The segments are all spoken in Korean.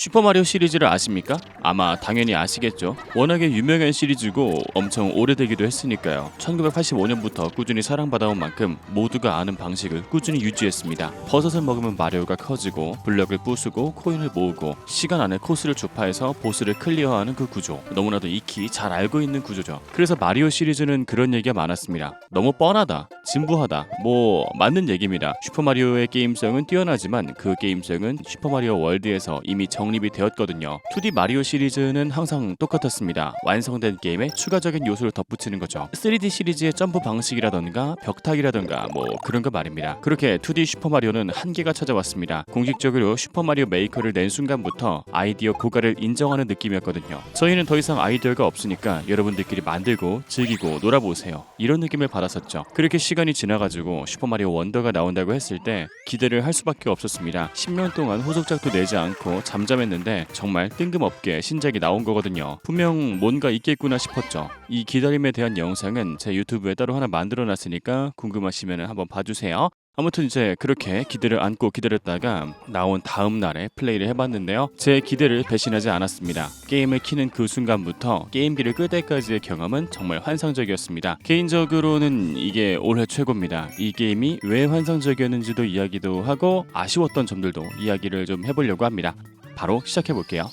슈퍼마리오 시리즈를 아십니까? 아마 당연히 아시겠죠. 워낙에 유명한 시리즈고 엄청 오래되기도 했으니까요. 1985년부터 꾸준히 사랑받아온 만큼 모두가 아는 방식을 꾸준히 유지했습니다. 버섯을 먹으면 마리오가 커지고 블럭을 부수고 코인을 모으고 시간 안에 코스를 주파해서 보스를 클리어하는 그 구조. 너무나도 익히 잘 알고 있는 구조죠. 그래서 마리오 시리즈는 그런 얘기가 많았습니다. 너무 뻔하다, 진부하다, 뭐 맞는 얘기입니다. 슈퍼마리오의 게임성은 뛰어나지만 그 게임성은 슈퍼마리오 월드에서 이미 정 립이 되었거든요. 2D 마리오 시리즈는 항상 똑같았습니다. 완성된 게임에 추가적인 요소를 덧붙이는 거죠. 3D 시리즈의 점프 방식이라던가 벽타기라던가 뭐 그런 거 말입니다. 그렇게 2D 슈퍼마리오는 한계가 찾아왔습니다. 공식적으로 슈퍼마리오 메이커를 낸 순간부터 아이디어 고가를 인정하는 느낌이었거든요. 저희는 더 이상 아이디어가 없으니까 여러분들끼리 만들고 즐기고 놀아보세요. 이런 느낌을 받았었죠. 그렇게 시간이 지나가지고 슈퍼마리오 원더가 나온다고 했을 때 기대를 할 수밖에 없었습니다. 10년 동안 후속작도 내지 않고 잠잠 했는데 정말 뜬금없게 신작이 나온 거거든요. 분명 뭔가 있겠구나 싶었죠. 이 기다림에 대한 영상은 제 유튜브에 따로 하나 만들어 놨으니까 궁금하시면 한번 봐주세요. 아무튼 이제 그렇게 기대를 안고 기다렸다가 나온 다음 날에 플레이를 해봤는데요. 제 기대를 배신하지 않았습니다. 게임을 키는 그 순간부터 게임기를 끌 때까지의 경험은 정말 환상적이었습니다. 개인적으로는 이게 올해 최고입니다. 이 게임이 왜 환상적이었는지도 이야기도 하고 아쉬웠던 점들도 이야기를 좀 해보려고 합니다. 바로 시작해 볼게요.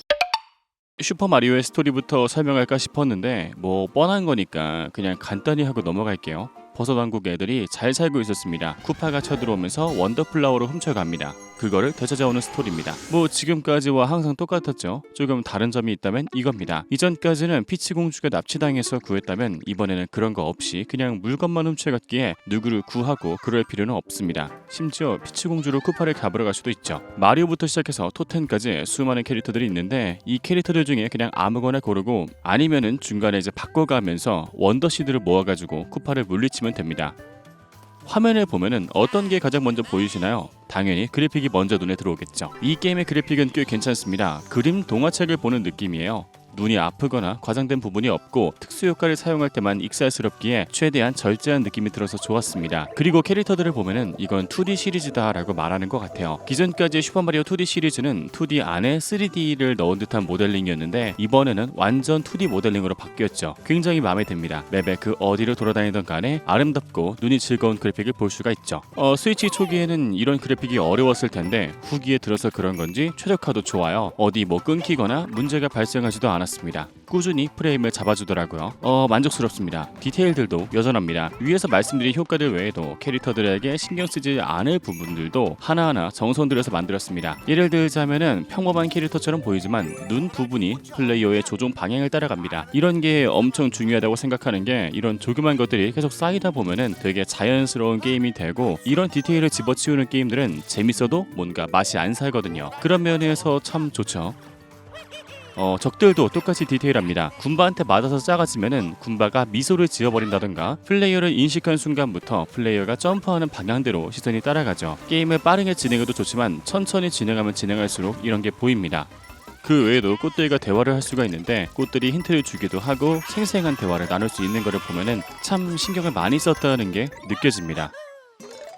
슈퍼 마리오의 스토리부터 설명할까 싶었는데 뭐 뻔한 거니까 그냥 간단히 하고 넘어갈게요. 버섯 왕국 애들이 잘 살고 있었습니다. 쿠파가 쳐들어오면서 원더플라워를 훔쳐갑니다. 그거를 되찾아오는 스토리입니다. 뭐 지금까지와 항상 똑같았죠. 조금 다른 점이 있다면 이겁니다. 이전까지는 피치 공주가 납치당해서 구했다면 이번에는 그런 거 없이 그냥 물건만 훔쳐갔기에 누구를 구하고 그럴 필요는 없습니다. 심지어 피치 공주로 쿠파를 잡으러 갈 수도 있죠. 마리오부터 시작해서 토텐까지 수많은 캐릭터들이 있는데 이 캐릭터들 중에 그냥 아무거나 고르고 아니면은 중간에 이제 바꿔가면서 원더시드를 모아가지고 쿠파를 물리치면 됩니다. 화면을 보면은 어떤 게 가장 먼저 보이시나요? 당연히 그래픽이 먼저 눈에 들어오겠죠. 이 게임의 그래픽은 꽤 괜찮습니다. 그림 동화책을 보는 느낌이에요. 눈이 아프거나 과장된 부분이 없고 특수 효과를 사용할 때만 익살스럽기에 최대한 절제한 느낌이 들어서 좋았습니다. 그리고 캐릭터들을 보면은 이건 2D 시리즈다라고 말하는 것 같아요. 기존까지의 슈퍼마리오 2D 시리즈는 2D 안에 3D를 넣은 듯한 모델링이었는데 이번에는 완전 2D 모델링으로 바뀌었죠. 굉장히 마음에 듭니다. 맵의 그 어디로 돌아다니던 간에 아름답고 눈이 즐거운 그래픽을 볼 수가 있죠. 어, 스위치 초기에는 이런 그래픽이 어려웠을 텐데 후기에 들어서 그런 건지 최적화도 좋아요. 어디 뭐 끊기거나 문제가 발생하지도 않았 습니다. 꾸준히 프레임을 잡아주더라고요. 어 만족스럽습니다. 디테일들도 여전합니다. 위에서 말씀드린 효과들 외에도 캐릭터들에게 신경 쓰지 않을 부분들도 하나하나 정성 들여서 만들었습니다. 예를 들자면은 평범한 캐릭터처럼 보이지만 눈 부분이 플레이어의 조종 방향을 따라갑니다. 이런 게 엄청 중요하다고 생각하는 게 이런 조그만 것들이 계속 쌓이다 보면은 되게 자연스러운 게임이 되고 이런 디테일을 집어치우는 게임들은 재밌어도 뭔가 맛이 안 살거든요. 그런 면에서 참 좋죠. 어, 적들도 똑같이 디테일합니다. 군바한테 맞아서 작아지면은 군바가 미소를 지어버린다던가 플레이어를 인식한 순간부터 플레이어가 점프하는 방향대로 시선이 따라가죠. 게임을 빠르게 진행해도 좋지만 천천히 진행하면 진행할수록 이런 게 보입니다. 그 외에도 꽃들과 대화를 할 수가 있는데 꽃들이 힌트를 주기도 하고 생생한 대화를 나눌 수 있는 것을 보면은 참 신경을 많이 썼다는 게 느껴집니다.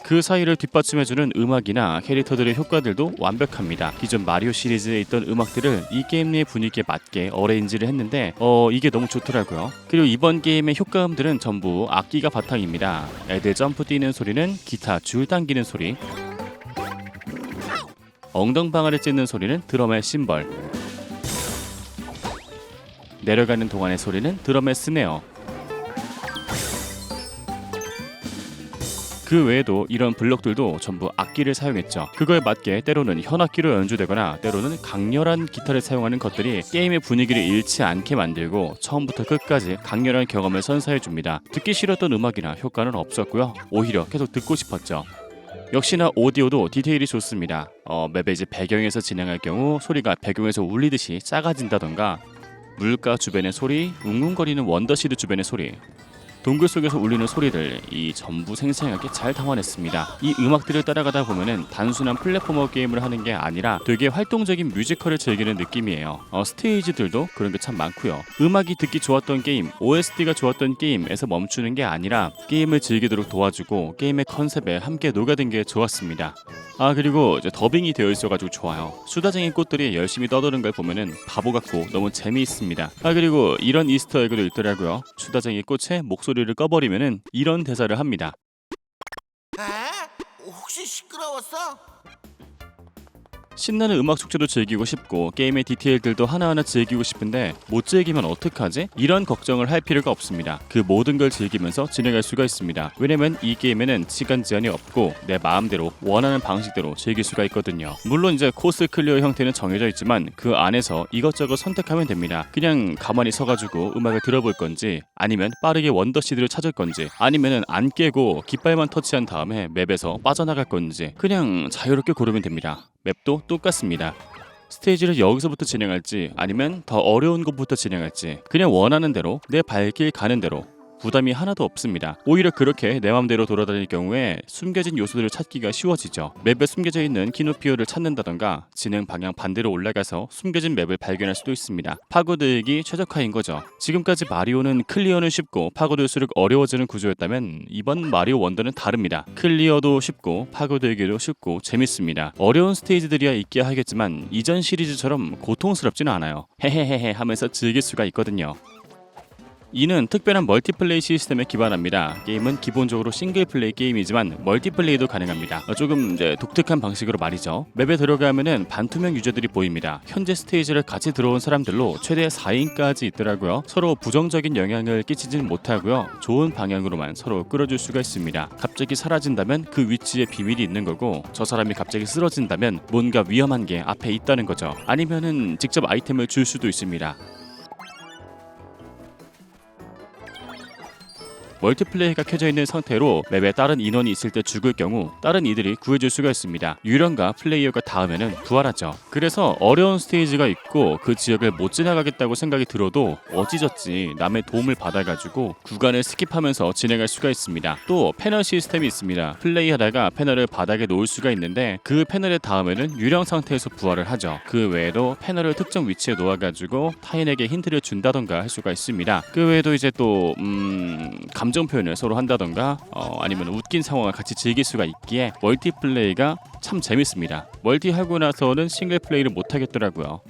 그 사이를 뒷받침해주는 음악이나 캐릭터들의 효과들도 완벽합니다. 기존 마리오 시리즈에 있던 음악들을 이 게임 내 분위기에 맞게 어레인지를 했는데 어 이게 너무 좋더라고요. 그리고 이번 게임의 효과음들은 전부 악기가 바탕입니다. 애들 점프 뛰는 소리는 기타 줄 당기는 소리, 엉덩방아를 찢는 소리는 드럼의 심벌, 내려가는 동안의 소리는 드럼의 스네어. 그 외에도 이런 블록들도 전부 악기를 사용했죠. 그거에 맞게 때로는 현악기로 연주되거나 때로는 강렬한 기타를 사용하는 것들이 게임의 분위기를 잃지 않게 만들고 처음부터 끝까지 강렬한 경험을 선사해 줍니다. 듣기 싫었던 음악이나 효과는 없었고요. 오히려 계속 듣고 싶었죠. 역시나 오디오도 디테일이 좋습니다. 어, 맵의 배경에서 진행할 경우 소리가 배경에서 울리듯이 작아진다던가 물가 주변의 소리, 웅웅거리는 원더시드 주변의 소리, 동굴 속에서 울리는 소리들 이 전부 생생하게 잘 담아냈습니다. 이 음악들을 따라가다 보면은 단순한 플랫포머 게임을 하는 게 아니라 되게 활동적인 뮤지컬을 즐기는 느낌이에요. 어, 스테이지들도 그런 게 참 많고요. 음악이 듣기 좋았던 게임, OST가 좋았던 게임에서 멈추는 게 아니라 게임을 즐기도록 도와주고 게임의 컨셉에 함께 녹아든 게 좋았습니다. 아 그리고 이제 더빙이 되어 있어가지고 좋아요. 수다쟁이 꽃들이 열심히 떠드는 걸 보면은 바보 같고 너무 재미있습니다. 아 그리고 이런 이스터 에그도 있더라고요. 수다쟁이 꽃의 목소리 를 꺼버리면은 이런 대사를 합니다. 에? 혹시 시끄러웠어? 신나는 음악 축제도 즐기고 싶고 게임의 디테일들도 하나하나 즐기고 싶은데 못 즐기면 어떡하지? 이런 걱정을 할 필요가 없습니다. 그 모든 걸 즐기면서 진행할 수가 있습니다. 왜냐면 이 게임에는 시간 제한이 없고 내 마음대로 원하는 방식대로 즐길 수가 있거든요. 물론 이제 코스 클리어 형태는 정해져 있지만 그 안에서 이것저것 선택하면 됩니다. 그냥 가만히 서가지고 음악을 들어볼 건지 아니면 빠르게 원더시드를 찾을 건지 아니면은 안 깨고 깃발만 터치한 다음에 맵에서 빠져나갈 건지 그냥 자유롭게 고르면 됩니다. 맵도 똑같습니다. 스테이지를 여기서부터 진행할지 아니면 더 어려운 곳부터 진행할지 그냥 원하는 대로 내 발길 가는 대로 부담이 하나도 없습니다. 오히려 그렇게 내 맘대로 돌아다닐 경우에 숨겨진 요소들을 찾기가 쉬워지죠. 맵에 숨겨져 있는 키노피오를 찾는다던가 진행 방향 반대로 올라가서 숨겨진 맵을 발견할 수도 있습니다. 파고들기 최적화인 거죠. 지금까지 마리오는 클리어는 쉽고 파고들수록 어려워지는 구조였다면 이번 마리오 원더는 다릅니다. 클리어도 쉽고 파고들기도 쉽고 재밌습니다. 어려운 스테이지들이야 있기야 하겠지만 이전 시리즈처럼 고통스럽지는 않아요. 헤헤헤헤 하면서 즐길 수가 있거든요. 이는 특별한 멀티플레이 시스템에 기반합니다. 게임은 기본적으로 싱글 플레이 게임이지만 멀티플레이도 가능합니다. 어, 조금 이제 독특한 방식으로 말이죠. 맵에 들어가면은 반투명 유저들이 보입니다. 현재 스테이지를 같이 들어온 사람들로 최대 4인까지 있더라고요. 서로 부정적인 영향을 끼치진 못하고요. 좋은 방향으로만 서로 끌어줄 수가 있습니다. 갑자기 사라진다면 그 위치에 비밀이 있는 거고 저 사람이 갑자기 쓰러진다면 뭔가 위험한 게 앞에 있다는 거죠. 아니면은 직접 아이템을 줄 수도 있습니다. 멀티플레이가 켜져 있는 상태로 맵에 다른 인원이 있을 때 죽을 경우 다른 이들이 구해줄 수가 있습니다. 유령과 플레이어가 닿으면 부활하죠. 그래서 어려운 스테이지가 있고 그 지역을 못 지나가겠다고 생각이 들어도 어찌저찌 남의 도움을 받아가지고 구간을 스킵하면서 진행할 수가 있습니다. 또 패널 시스템이 있습니다. 플레이하다가 패널을 바닥에 놓을 수가 있는데 그 패널에 닿으면 유령 상태에서 부활을 하죠. 그 외에도 패널을 특정 위치에 놓아가지고 타인에게 힌트를 준다던가 할 수가 있습니다. 그 외에도 이제 또 음... 감정 표현을 서로 한다던가 어, 아니면 웃긴 상황을 같이 즐길 수가 있기에 멀티플레이가 참 재밌습니다. 멀티 하고 나서는 싱글 플레이를 못 하겠더라고요.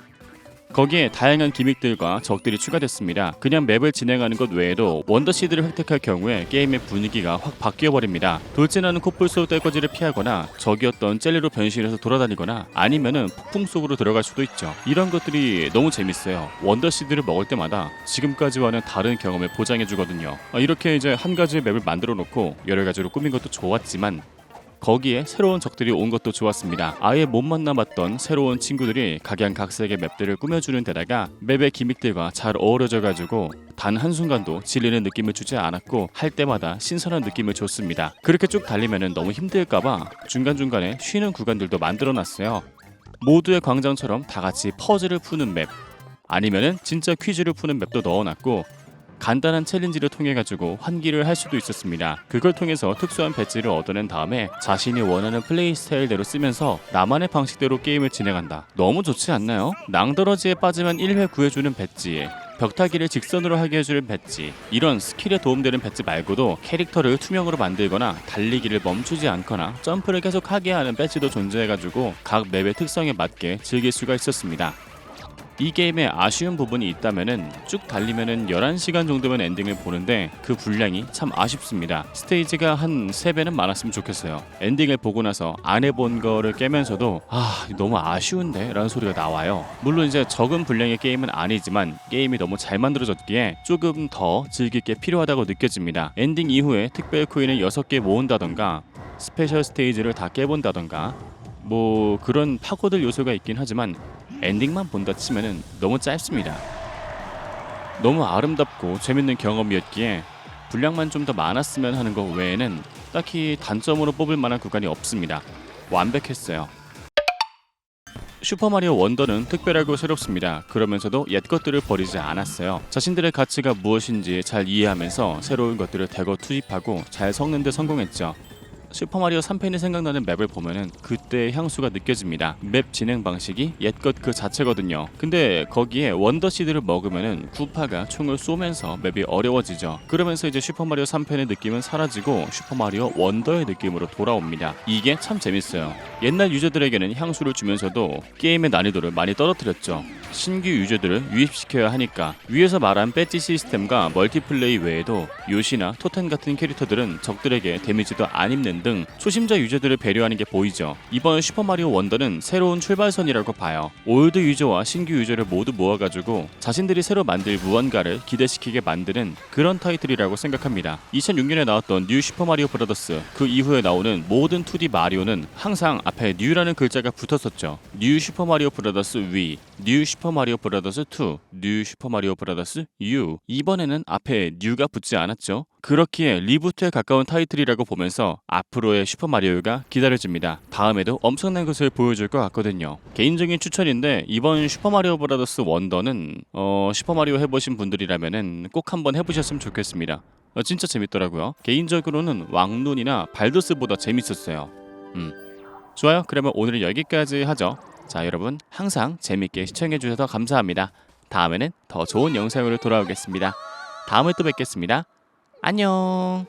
거기에 다양한 기믹들과 적들이 추가됐습니다. 그냥 맵을 진행하는 것 외에도 원더시드를 획득할 경우에 게임의 분위기가 확 바뀌어 버립니다. 돌진하는 코뿔 속 떼거지를 피하거나 적이었던 젤리로 변신해서 돌아다니거나 아니면은 폭풍 속으로 들어갈 수도 있죠. 이런 것들이 너무 재밌어요. 원더시드를 먹을 때마다 지금까지와는 다른 경험을 보장해 주거든요. 아, 이렇게 이제 한 가지의 맵을 만들어 놓고 여러 가지로 꾸민 것도 좋았지만 거기에 새로운 적들이 온 것도 좋았습니다. 아예 못 만나봤던 새로운 친구들이 각양각색의 맵들을 꾸며주는 데다가 맵의 기믹들과 잘 어우러져 가지고 단 한순간도 질리는 느낌을 주지 않았고 할 때마다 신선한 느낌을 줬습니다. 그렇게 쭉 달리면 너무 힘들까봐 중간중간에 쉬는 구간들도 만들어 놨어요. 모두의 광장처럼 다 같이 퍼즐을 푸는 맵 아니면은 진짜 퀴즈를 푸는 맵도 넣어놨고 간단한 챌린지를 통해 가지고 환기를 할 수도 있었습니다. 그걸 통해서 특수한 배지를 얻어낸 다음에 자신이 원하는 플레이 스타일대로 쓰면서 나만의 방식대로 게임을 진행한다. 너무 좋지 않나요? 낭떠러지에 빠지면 1회 구해주는 배지. 벽타기를 직선으로 하게 해주는 배지 이런 스킬에 도움되는 배지 말고도 캐릭터를 투명으로 만들거나 달리기를 멈추지 않거나 점프를 계속 하게 하는 배지도 존재해가지고 각 맵의 특성에 맞게 즐길 수가 있었습니다. 이 게임에 아쉬운 부분이 있다면은 쭉 달리면은 11시간 정도면 엔딩을 보는데 그 분량이 참 아쉽습니다. 스테이지가 한 3배는 많았으면 좋겠어요. 엔딩을 보고 나서 안 해본 거를 깨면서도 아 너무 아쉬운데 라는 소리가 나와요. 물론 이제 적은 분량의 게임은 아니지만 게임이 너무 잘 만들어졌기에 조금 더 즐길 게 필요하다고 느껴집니다. 엔딩 이후에 특별 코인을 6개 모은다던가 스페셜 스테이지를 다 깨본다던가 뭐 그런 파고들 요소가 있긴 하지만 엔딩만 본다 치면은 너무 짧습니다. 너무 아름답고 재밌는 경험이었기에 분량만 좀 더 많았으면 하는 것 외에는 딱히 단점으로 뽑을 만한 구간이 없습니다. 완벽했어요. 슈퍼마리오 원더는 특별하고 새롭습니다. 그러면서도 옛 것들을 버리지 않았어요. 자신들의 가치가 무엇인지 잘 이해하면서 새로운 것들을 대거 투입하고 잘 섞는 데 성공했죠. 슈퍼마리오 3편이 생각나는 맵을 보면은 그때의 향수가 느껴집니다. 맵 진행 방식이 옛것 그 자체거든요. 근데 거기에 원더시드를 먹으면은 구파가 총을 쏘면서 맵이 어려워지죠. 그러면서 이제 슈퍼마리오 3편의 느낌은 사라지고 슈퍼마리오 원더의 느낌으로 돌아옵니다. 이게 참 재밌어요. 옛날 유저들에게는 향수를 주면서도 게임의 난이도를 많이 떨어뜨렸죠. 신규 유저들을 유입시켜야 하니까 위에서 말한 배지 시스템과 멀티플레이 외에도 요시나 토텐 같은 캐릭터들은 적들에게 데미지도 안 입는 등 초심자 유저들을 배려하는 게 보이죠. 이번 슈퍼마리오 원더는 새로운 출발선이라고 봐요. 올드 유저와 신규 유저를 모두 모아가지고 자신들이 새로 만들 무언가를 기대시키게 만드는 그런 타이틀이라고 생각합니다. 2006년에 나왔던 뉴 슈퍼마리오 브라더스 그 이후에 나오는 모든 2D 마리오는 항상 앞에 뉴라는 글자가 붙었었죠. 뉴 슈퍼마리오 브라더스 위, 뉴 슈퍼 마리오 브라더스 2, 뉴 슈퍼마리오 브라더스 U. 이번에는 앞에 뉴가 붙지 않았죠. 그렇기에 리부트에 가까운 타이틀이라고 보면서 앞으로의 슈퍼마리오가 기다려집니다. 다음에도 엄청난 것을 보여줄 것 같거든요. 개인적인 추천인데 이번 슈퍼마리오 브라더스 원더는 어, 슈퍼마리오 해보신 분들이라면은 꼭 한번 해보셨으면 좋겠습니다. 어, 진짜 재밌더라고요. 개인적으로는 왕눈이나 발더스보다 재밌었어요. 음. 좋아요. 그러면 오늘은 여기까지 하죠. 자, 여러분 항상 재밌게 시청해 주셔서 감사합니다. 다음에는 더 좋은 영상으로 돌아오겠습니다. 다음에 또 뵙겠습니다. 안녕.